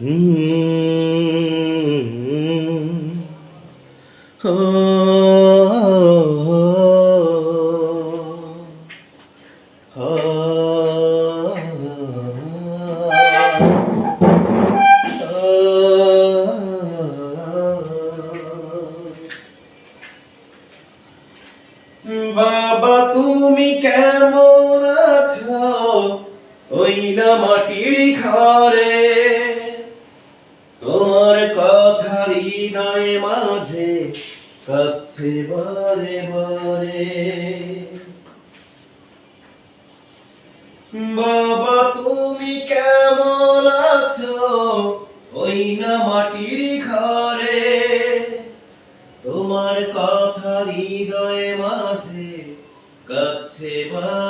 বাবা তুমি কেমন আছো? ওই না মাটির ঘরে কাছে বারে বারে। বাবা, তুমি কেমন আছো? ওই না মাটির ঘরে। তোমার কথা হৃদয়ে মাঝে কাছে বারে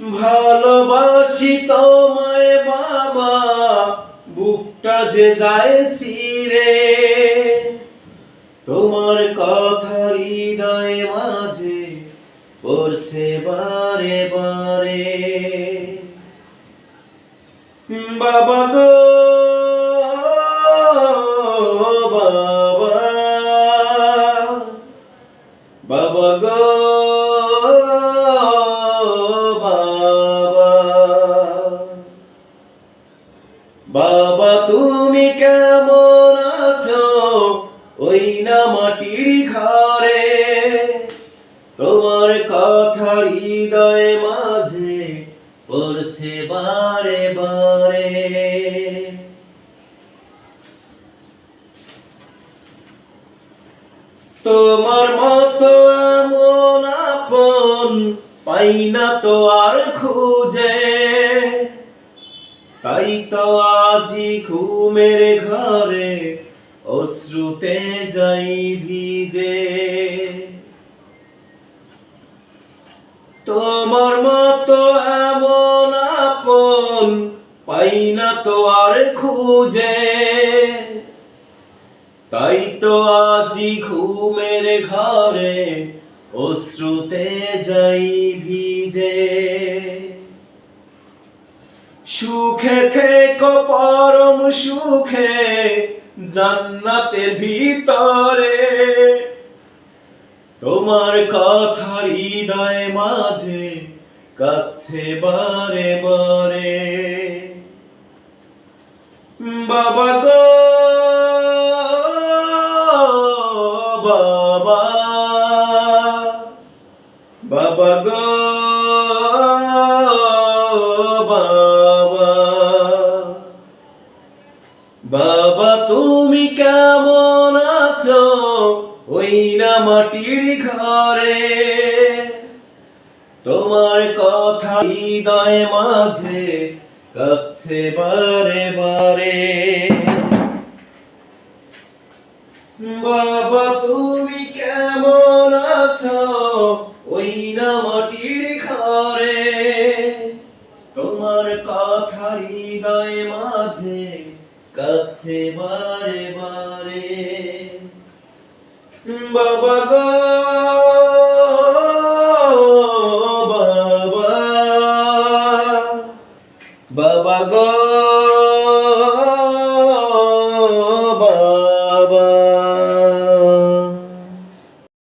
ভালোবাসি তোমায় বাবা, বুকটা যে যায় সিরে তোমার কথা হৃদয় মাঝে পড়ছে বারে বারে। বাবা গো, বাবা বাবা গো। বাবা, তুমি কেমন আছো? ওই না মাটির ঘরে। তোমার কথা হৃদয় মাঝে পড়ছে বারে বারে। তোমার মতো এমন আপন পাই না তো আর খুঁজে। তাই তো আজি ঘুমের ঘরে অশ্রুতে যাই ভিজে। তোমার মতো এমন আপন পাই না তো আর খুঁজে। তাই তো আজি ঘুমের ঘরে অশ্রুতে যাই ভিজে। সুখে থেকো, পরম সুখে, জান্নাতের ভিতরে। তোমার কথা হৃদয় মাঝে, কাছে বারে বারে। বাবা গো তুমি কেমন আছো? ওই না মাটির ঘরে। তোমার কথা হৃদয় মাঝে কাছে বারে বারে। বাবা, তুমি কেমন আছো? ওই না মাটির ঘরে। তোমার কথা হৃদয় মাঝে কাছে বারে বারে বাবা গো বাবা। বাবা গো।